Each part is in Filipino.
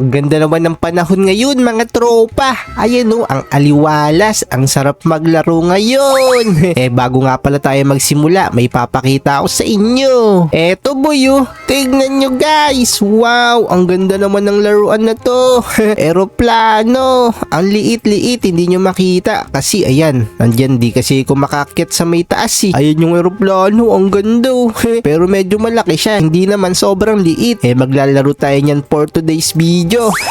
ang ganda naman ng panahon ngayon mga tropa. Ayan o, ang aliwalas, ang sarap maglaro ngayon. eh bago nga pala tayo magsimula, may papakita ako sa inyo. Eto boy oh, tignan nyo guys. Wow, ang ganda naman ng laruan na to. Aeroplano, ang liit-liit, hindi nyo makita. Kasi ayan, nandyan di kasi makakit sa may taas eh. Ayan yung aeroplano, ang ganda oh. Pero medyo malaki siya, hindi naman sobrang liit. Eh maglalaro tayo niyan for today's video.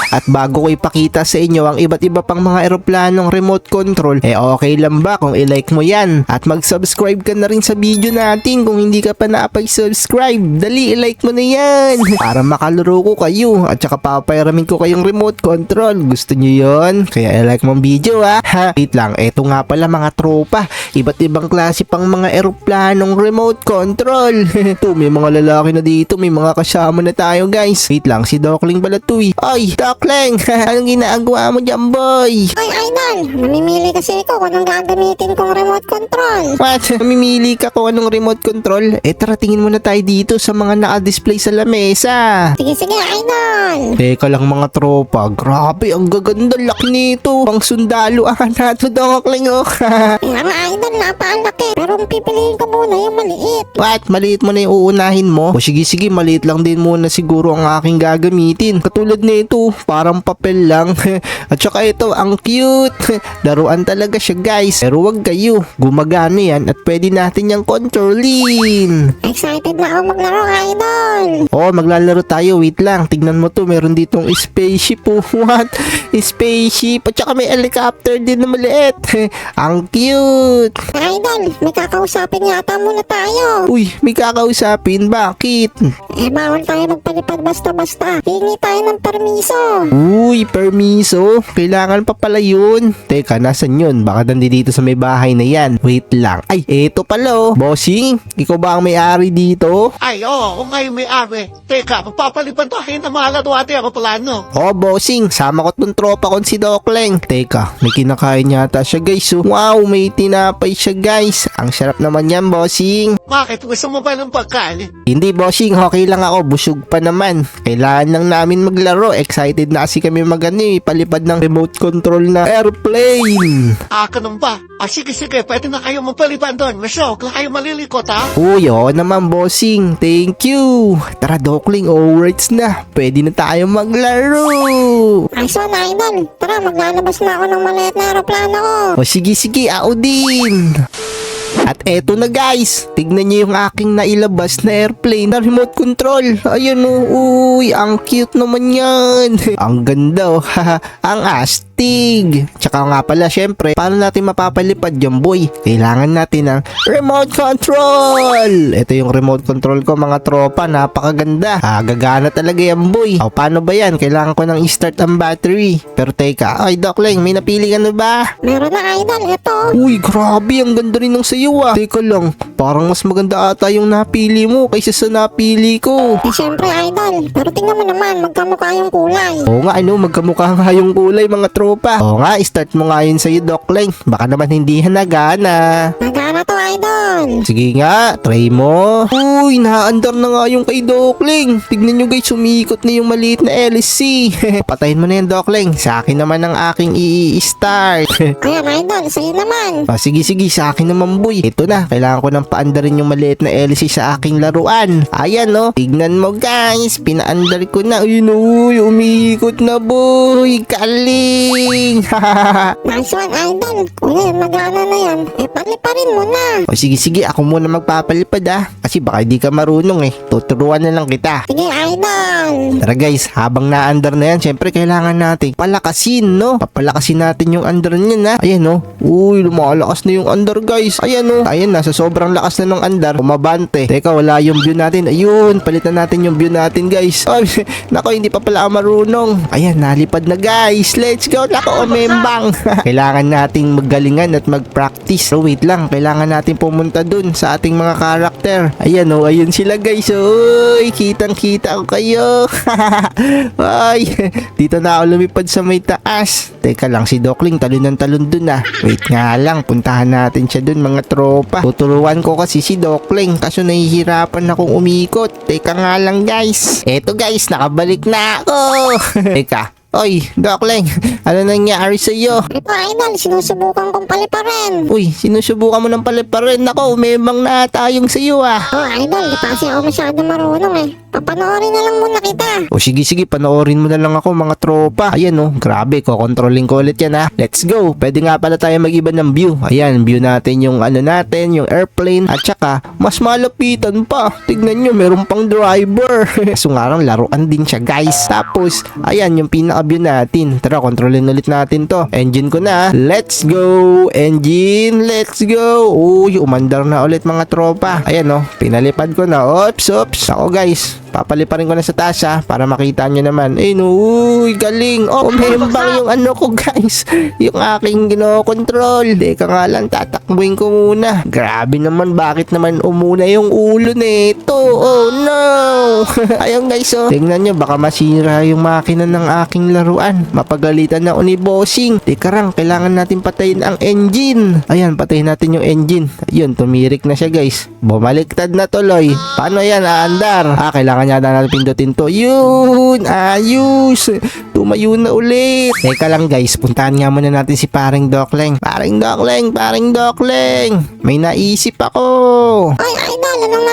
At bago ko ipakita sa inyo ang iba't iba pang mga eroplanong remote control, eh okay lang ba kung i-like mo yan? At mag-subscribe ka na rin sa video natin kung hindi ka pa nakapag-subscribe. Dali, i-like mo na yan! Para makalaro ko kayo at saka papayaramin ko kayong remote control. Gusto nyo yon? Kaya i-like mo ang video ha. ha. Wait lang, eto nga pala mga tropa. Iba't ibang klase pang mga eroplanong remote control. to, may mga lalaki na dito, may mga kasama na tayo guys. Wait lang, si Dokling pala to. Ay, Dokling! Anong ginagawa mo dyan boy? Ay, idol! Namimili kasi ako kung anong gagamitin kong remote control. What? Mamimili ka kung anong remote control? Eh tara tingin muna tayo dito sa mga naka-display sa lamesa. Sige, sige, idol! Teka lang mga tropa, grabe ang gaganda laki nito. Pang sundalo ang nato Dokling oh. Nga, idol, napakalaki. Pero ang pipiliin ko muna yung maliit. What? Maliit mo na yung uunahin mo? O sige sige, maliit lang din muna siguro ang aking gagamitin. Katulad nito, parang papel lang. At saka ito, ang cute. Laruan talaga siya guys. Pero wag kayo, gumagana yan at pwede natin yung controlin. Excited na ako maglaro, idol! Oh, maglalaro tayo. Wait lang. Tignan mo to. Meron ditong spaceship. Oh, what? Spaceship. At saka may helicopter din na maliit. ang cute. Idol, may kakausapin yata muna tayo. Uy, may kakausapin. Bakit? Eh, bawal tayo magpalipad basta-basta. Hingi tayo ng permiso. Uy, permiso. Kailangan pa pala yun. Teka, nasan yun? Baka nandito sa may bahay na yan. Wait lang. Ay, eto pala oh. Bossing, ikaw ba ang may-ari dito? Ay, oo, kung kayo may ari. Teka, magpapalipan tayo ng mga ladwate ako plano. Oh, bossing, sama ko tong tropa kong si Dokleng. Teka, may kinakain yata siya guys. oh. Wow, may tinapay siya guys. Ang sarap naman yan, bossing. Bakit? Gusto mo ba ng pagkain? Hindi, bossing, okay lang ako. Busog pa naman. Kailangan lang namin maglaro. Excited na kasi kami magano eh. Palipad ng remote control na airplane. Ah, ganun ba? Ah, sige, sige, pwede na kayo magpalipan doon. Masyo, kung kayo malilikot, ha? Uy, oo naman bossing. Thank you. Tara Dokling, alright na. Pwede na tayo maglaro. Nice one, idol. Tara, maglalabas na ako ng maliit na aeroplano ko. O sige sige, ako din. At eto na guys, tignan niyo yung aking nailabas na airplane. Na remote control. Ayun oh, uy, ang cute naman yan. ang ganda oh, ang astig. Tsaka nga pala, syempre, paano natin mapapalipad yung boy? Kailangan natin ng remote control. Ito yung remote control ko mga tropa, napakaganda. Ah, gagana talaga yan boy. O, paano ba yan? Kailangan ko nang i-start ang battery. Pero teka, ay Doc Leng, may napili ka na ba? Meron na, idol. Ito. Uy, grabe, ang ganda rin ng sayo ah. Teka lang, parang mas maganda ata yung napili mo kaysa sa napili ko. Eh, syempre, idol. Pero tingnan mo naman, magkamukha yung kulay. Oo nga, ano, magkamukha nga yung kulay mga tropa. Oo nga, start mo nga yun sa'yo, Doc Leng. Baka naman hindi yan nagana. Nagana idol. Sige nga, try mo. Uy, naandar na nga yung kay Doc Leng. Tignan nyo guys, sumikot na yung maliit na LSC. Patayin mo na yan, Doc Leng. Sa akin naman ang aking i-start. Ayan, idol. Sa'yo naman. Ah, sige sige, sa akin naman boy. Ito na, kailangan ko nang paandarin yung maliit na LC sa aking laruan. Ayan no, tignan mo guys, pinaandar ko na. Ayun uy, umiikot na boy. Galing! Nice one, idol. Kung yan, nagana na yan, eh, paliparin mo na. O sige sige, ako muna magpapalipad ah. Kasi baka hindi ka marunong eh. Tuturuan na lang kita. Sige, idol. Tara guys, habang naandar na yan, syempre kailangan natin palakasin, no? Papalakasin natin yung andar niya na. Ayan, no? Uy, lumalakas na yung andar, guys. Ayan, no? Ayan na, sa sobrang lakas na ng andar, umabante. Teka, wala yung view natin. Ayun, palitan natin yung view natin, guys. Ay, nako, hindi pa pala ako marunong. Ayan, nalipad na, guys. Let's go. Nako, umembang. kailangan nating magalingan at mag-practice. Pero wait lang, kailangan natin pumunta dun sa ating mga karakter. Ayan oh, ayun sila guys. Uy, kitang kita ko kayo. Ay, dito na ako lumipad sa may taas. Teka lang, si Dokling talon ng talon dun ah. Wait nga lang, puntahan natin siya dun mga tropa. Tuturuan ko kasi si Dokling kaso nahihirapan akong umikot. Teka nga lang guys. Eto guys, nakabalik na ako. Teka, Oy, Dokling, ano nangyari sa'yo? Ito idol, sinusubukan kong paliparin. Uy, sinusubukan mo ng paliparin ako. Umemang na tayong sa'yo ah. Oh idol, di pa kasi ako masyado marunong eh. Papanoorin na lang muna kita. O sige sige, panoorin mo na lang ako mga tropa. Ayan oh, grabe, kokontrolling ko ulit yan ha. Let's go. Pwede nga pala tayo mag-iba ng view. Ayan, view natin yung ano natin, yung airplane. At saka, mas malapitan pa. Tignan nyo, meron pang driver. so nga laruan din siya guys. Tapos, ayan, yung pinaka-view natin. Tara, kontrolin ulit natin to. Engine ko na. Let's go. Engine, let's go. Uy, umandar na ulit mga tropa. Ayan oh, pinalipad ko na. Oops, oops. Ako guys, papaliparin ko na sa taas ha, para makita nyo naman. Eh no, uy, galing. Oh, umembang yung ano ko guys. Yung aking ginokontrol. Teka nga lang, tatakbuhin ko muna. Grabe naman, bakit naman umuna yung ulo nito? Oh no! Ayun guys, oh. Tingnan nyo, baka masira yung makina ng aking laruan. Mapagalitan na ako ni bossing. Teka lang, kailangan natin patayin ang engine. Ayan, patayin natin yung engine. Ayun, tumirik na siya guys. Bumaliktad na tuloy. Paano yan, aandar? Ah, kailangan yata natin pindutin to. Yun! Ayos! Tumayo na ulit. Teka lang guys, puntahan nga muna natin si paring Dokleng. Paring Dokleng, paring Dokleng. May naisip ako.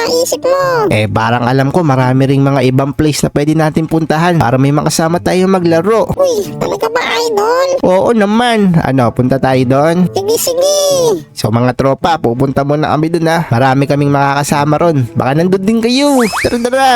Naisip mo? Eh, parang alam ko marami ring mga ibang place na pwede natin puntahan para may makasama tayo maglaro. Uy, talaga ba idol? Oo naman. Ano, punta tayo doon? Sige, sige. So mga tropa, pupunta muna kami doon ha. Marami kaming makakasama ron. Baka nandun din kayo. Tara, tara.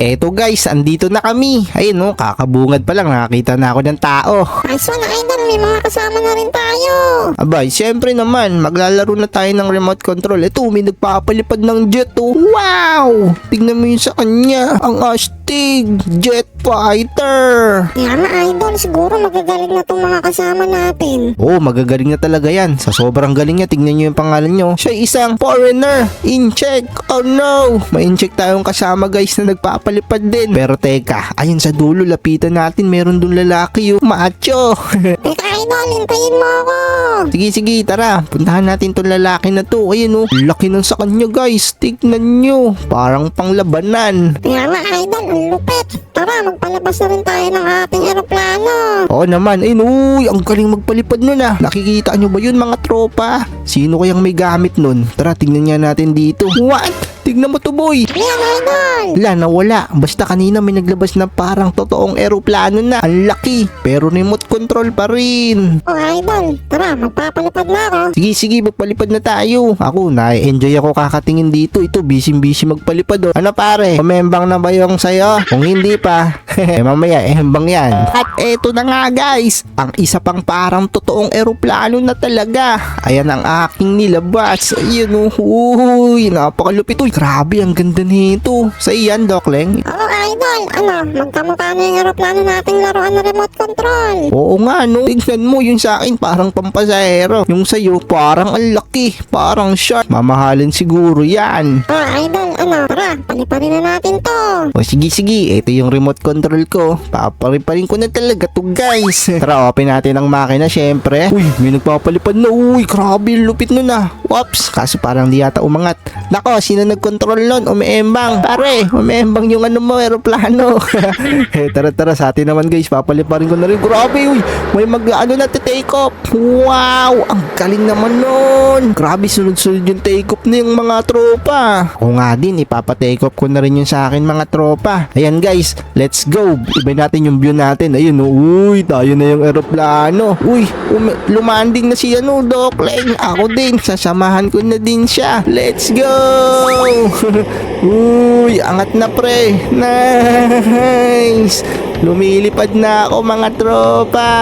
Eto guys, andito na kami. Ayun no, kakabungad pa lang nakakita na ako ng tao. Nice one idol, may mga kasama na rin tayo. Abay, syempre naman, maglalaro na tayo ng remote control. Ito, may nagpapalipad ng jet oh. Wow! Tingnan mo yun sa kanya. Ang astig. Jet fighter. Kaya nga idol, siguro magagaling na tong mga kasama natin. Oo, oh, magagaling na talaga yan. Sa sobrang galing niya, tingnan niyo yung pangalan niyo. Siya isang foreigner. In-check. Oh no! May in-check tayong kasama guys na nagpapalipad din. Pero teka, ayun sa dulo, lapitan natin. Meron dun lalaki yung macho. Teka idol, hintayin mo ako. sige, sige, tara. Puntahan natin tong lalaki na to. Ayun oh, laki nun sa kanya guys. Tignan nyo. Parang panglabanan. Kaya nga idol, ang lupit. Tara, magpalabas na rin tayo ng ating eroplano. Oo naman, ayun, uy, ang galing magpalipad nun ah. Nakikita nyo ba yun mga tropa? Sino kayang may gamit nun? Tara, tingnan nga natin dito. What? Tignan mo to boy. Wala, nawala. Basta kanina may naglabas na parang totoong eroplano na. Ang laki. Pero remote control pa rin. Oh idol, tara, magpapalipad na ako. Sige, sige, magpalipad na tayo. Ako, na-enjoy ako kakatingin dito. Ito, busy-busy magpalipad. Oh. Ano pare, kumembang na ba yung sayo? Kung hindi pa, eh mamaya, eh hambang yan. At eto na nga guys, ang isa pang parang totoong eroplano na talaga. Ayan ang aking nilabas. Ayun, oh, uy, napakalupit. Uy, grabe, ang ganda nito. Sa iyan, Dokleng. Oo idol, ano, magkamukha na yung eroplano nating laruan na remote control. Oo nga, no. Tingnan mo, yung sa akin parang pampasahero. Yung sa'yo, parang ang laki. Parang shark. Mamahalin siguro yan. Oh idol, ano, tara, paliparin na natin to. O sige sige, ito yung remote control ko. Papariparin ko na talaga to guys. Tara, open natin ang makina syempre. Uy, may nagpapalipad na. Uy, grabe, lupit nun ah. Whoops, kaso parang di yata umangat. Nako, sino nagkontrol nun? Umiembang. Pare, umiembang yung ano mo, aeroplano. eh, tara tara, sa atin naman guys, papaliparin ko na rin. Grabe, uy, may mag ano na take off. Wow, ang galing naman nun. Grabe, sunod-sunod yung take off na yung mga tropa. Ako nga din, ipapa-take off ko na rin yung sa akin mga tropa. Ayan guys, let's go. Iba natin yung view natin. Ayun, oh, uy, tayo na yung eroplano. Uy, umi- lumanding na si ano, Doc Leng. Ako din, sasamahan ko na din siya. Let's go! Uy, angat na pre. Nice! Lumilipad na ako mga tropa.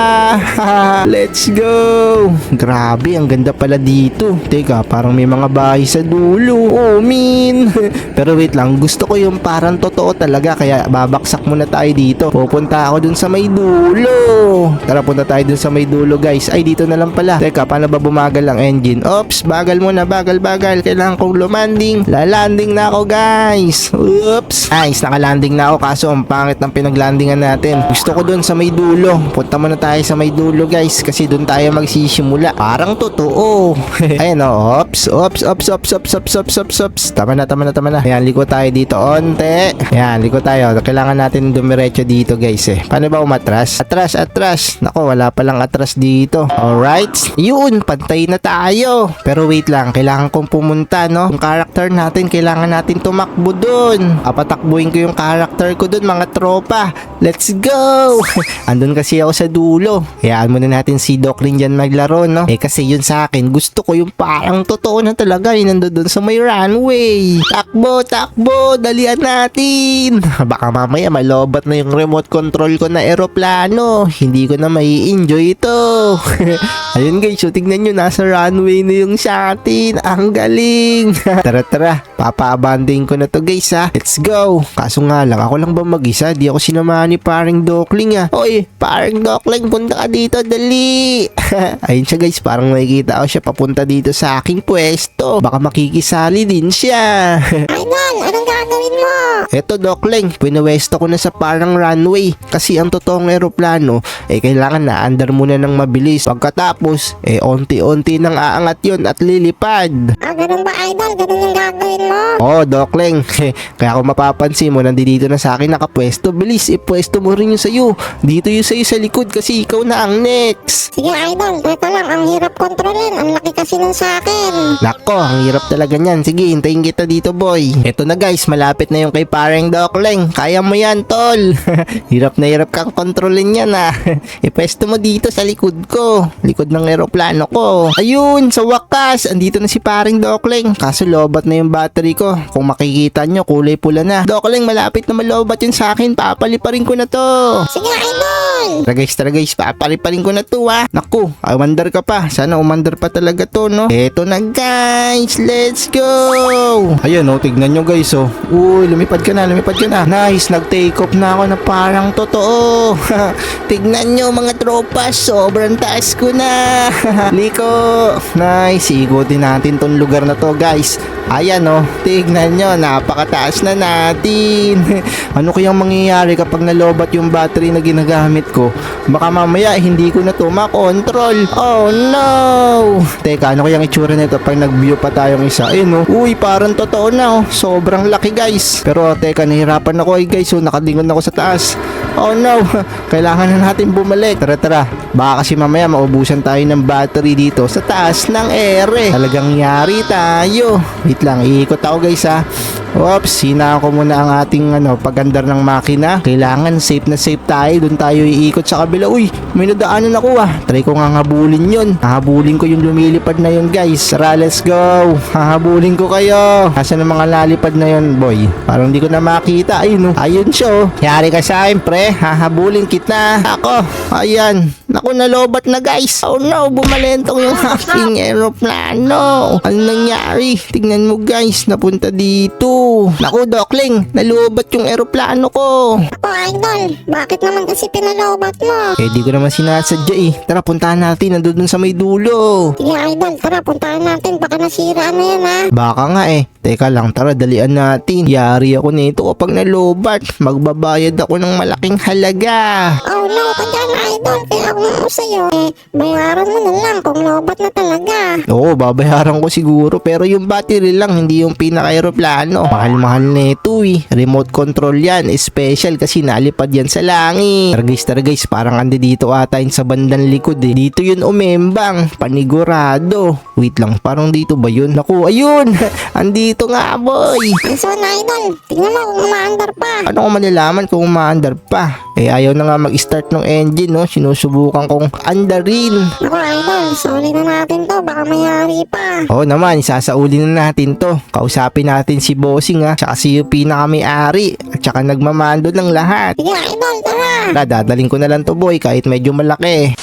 Let's go. Grabe, ang ganda pala dito. Teka, parang may mga bahay sa dulo. Oh, min. Pero wait lang, gusto ko yung parang totoo talaga. Kaya babaksak muna tayo dito. Pupunta ako dun sa may dulo. Tara, punta tayo dun sa may dulo guys. Ay, dito na lang pala. Teka, paano ba bumagal ang engine? Oops, bagal muna, bagal, bagal. Kailangan kong lumanding. Lalanding na ako guys. Oops. Nice, nakalanding na ako kaso ang pangit ng pinaglandingan natin. Gusto ko dun sa may dulo. Punta muna tayo sa may dulo guys kasi dun tayo magsisimula. Parang totoo. Ayan o, ops, ops, ops, ops, ops, ops, ops, ops, ops. Tama na, tama na, tama na. Ayan, liko tayo dito. Onte. Ayan, liko tayo. Kailangan natin dumiretso dito guys eh. Paano ba umatras? Atras, atras. Nako, wala palang atras dito. Alright. Yun, pantay na tayo. Pero wait lang, kailangan kong pumunta, no? Yung character natin, kailangan natin tumakbo dun. Papatakbuhin ko yung character ko dun, mga tropa. Let's go! Andun kasi ako sa dulo. Hayaan muna natin si Doc rin dyan maglaro, no? Eh kasi yun sa akin, gusto ko yung parang totoo na talaga. Yung nandun dun sa may runway. Takbo, takbo, dalian natin. Baka mamaya malobat na yung remote control ko na eroplano. Hindi ko na mai enjoy ito. Ayun guys, so tignan nyo, nasa runway na yung sa atin. Ang galing. tara, tara. Papa-abanding ko na to guys ha. Let's go. Kaso nga lang, ako lang ba mag-isa? Di ako sinamahan ni paring Dokling ah. Oy, paring Dokling, punta ka dito, dali. Ayun siya guys, parang nakikita ko siya papunta dito sa aking pwesto. Baka makikisali din siya. Idol, anong gagawin mo? Eto Dokling, pinuwesto ko na sa parang runway. Kasi ang totoong eroplano, eh kailangan na andar muna ng mabilis. Pagkatapos, eh onti-onti nang aangat yon at lilipad. Ah, ganun ba, Idol? Ganun yung gagawin mo? Oh, Dokling. Kaya kung mapapansin mo, nandito na sa akin nakapwesto. Bilis, ipwesto mo rin yung sa'yo. Dito yung sa'yo sa likod kasi ikaw na ang next. Sige, Idol. Teka lang, ang hirap kontrolin. Ang laki kasi nun sa akin. Nako, ang hirap talaga niyan. Sige, hintayin kita dito, boy. Eto na guys, malapit na yung kay pareng Dokling. Kaya mo yan, tol. hirap na hirap kang kontrolin yan, ah. Ipwesto mo dito sa likod ko. Likod ng eroplano ko. Ayun, sa wakas, andito na si pareng Dokling. Kaso lobat na yung battery ko. Kung makikita nyo, kulay pula na. Dokling, malapit na malobat yun sa akin. Papaliparin ko na to. Sige, Idol. Tara guys, tara guys, papaliparin ko na to ha. Naku, umandar ka pa. Sana umandar pa talaga to, no? Eto na guys, let's go! Ayun, oh, tignan nyo guys, oh. Uy, lumipad ka na, lumipad ka na. Nice, nag-take off na ako na parang totoo. tignan nyo mga tropa, sobrang taas ko na. Liko, nice, ikutin natin tong lugar na to guys. Ayan oh, tignan nyo, napakataas na natin. ano kayang mangyayari kapag nalobat yung battery na ginagamit ko? Baka mamaya hindi ko na to makontrol. Oh no! Teka, ano kayang itsura nito pag nag-view pa tayong isa? Ayun oh, uy, parang totoo na oh. Sobrang laki guys. Pero teka, nahirapan ako eh guys. So, nakalingon ako sa taas. Oh no, kailangan na natin bumalik. Tara tara, baka kasi mamaya maubusan tayo ng battery dito sa taas ng ere. Talagang yari tayo. Wait lang, iikot ako guys ha. Oops, hinaan ko muna ang ating ano, pagandar ng makina. Kailangan safe na safe tayo. Doon tayo iikot sa kabila. Uy, may nadaanan ako ah. Try ko nga habulin yun. Hahabulin ko yung lumilipad na yun guys. Tara, let's go. Hahabulin ko kayo. Asan ang mga lalipad na yun, boy? Parang hindi ko na makita. Ayun oh. Ayun siya oh. Yari ka sa akin, pre. Hahabulin kita. Ako. Ayan. Naku, nalobat na guys. Oh no, bumalentong yung aking eroplano. Ano nangyari? Tingnan mo guys, napunta dito. Naku, Dokling, nalubat yung eroplano ko. Ako, Idol. Bakit naman kasi pinalobat mo? Eh, di ko naman sinasadya eh. Tara, puntahan natin. Nandun dun sa may dulo. Sige, Idol. Tara, puntahan natin. Baka nasira na yan, ha? Baka nga eh. Teka lang, tara, dalian natin. Yari ako nito kapag nalobat. Magbabayad ako ng malaking halaga. Oh no, ka dyan, Idol. Kaya ako sa'yo, eh, bayaran mo na lang kung lobat na talaga. Oo, babayaran ko siguro. Pero yung battery lang, hindi yung pinaka-aeroplano. Mahal-mahal na ito eh. Remote control yan. Special kasi nalipad yan sa langit. Tara guys, tara guys. Parang andi dito ata yun sa bandang likod eh. Dito yun umembang. Panigurado. Wait lang, parang dito ba yun? Naku, ayun! Andito nga, boy! Gusto na, Idol. Tingnan mo kung umaandar pa. Ano ko malalaman kung umaandar pa? Eh, ayaw na nga mag-start ng engine, no? Sinusubukan kong andarin. Ako, Idol. Sorry na natin to. Baka mayari pa. Oo naman, isasauli na natin to. Kausapin natin si boss bossing ha. Tsaka si yung pinakamayari. At tsaka nagmamando ng lahat. Sige, idol, tara. Tara, dadaling ko na lang to boy kahit medyo malaki.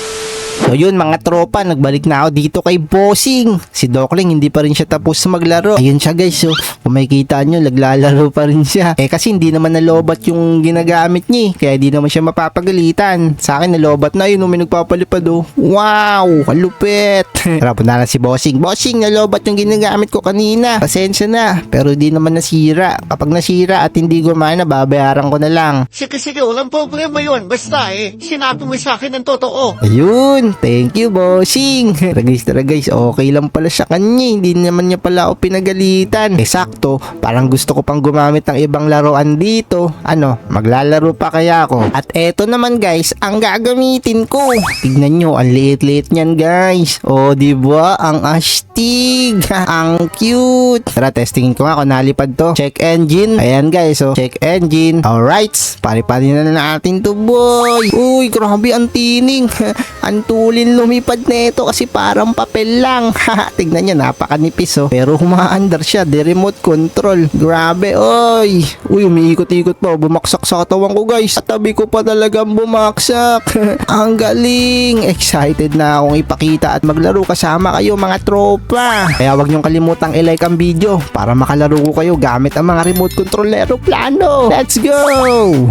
So yun mga tropa, nagbalik na ako dito kay Bossing. Si Dokling hindi pa rin siya tapos maglaro. Ayun siya guys, so kung makikita nyo, naglalaro pa rin siya. Eh kasi hindi naman nalobat yung ginagamit niya eh. Kaya di naman siya mapapagalitan. Sa akin nalobat na yun, may nagpapalipad oh. Wow, kalupit. Tara, punta na si Bossing. Bossing, nalobat yung ginagamit ko kanina. Pasensya na, pero di naman nasira. Kapag nasira at hindi gumana, babayaran ko na lang. Sige, sige, walang problema yun. Basta eh, sinabi mo sa akin ng totoo. Ayun, thank you, bossing. Tara guys, tara guys, okay lang pala sa kanya. Hindi naman niya pala ako pinagalitan. Eh, sakto, parang gusto ko pang gumamit ng ibang laruan dito. Ano, maglalaro pa kaya ako. At eto naman guys, ang gagamitin ko. Tignan nyo, ang liit-liit niyan guys. O, di ba? Ang astig. ang cute. Tara, testingin ko nga kung nalipad to. Check engine. Ayan guys, so check engine. Alright, pari-pari na natin to boy. Uy, grabe ang tining. ang tulin lumipad nito kasi parang papel lang. Tignan nyo, napakanipis oh. Pero humaandar siya, the remote control. Grabe, oy. Uy, umiikot-ikot pa. oh. Bumaksak sa katawan ko guys. Sa tabi ko pa talagang bumaksak. ang galing. Excited na akong ipakita at maglaro kasama kayo mga tropa. Kaya wag niyong kalimutang i-like ang video para makalaro ko kayo gamit ang mga remote control aeroplano. Let's go!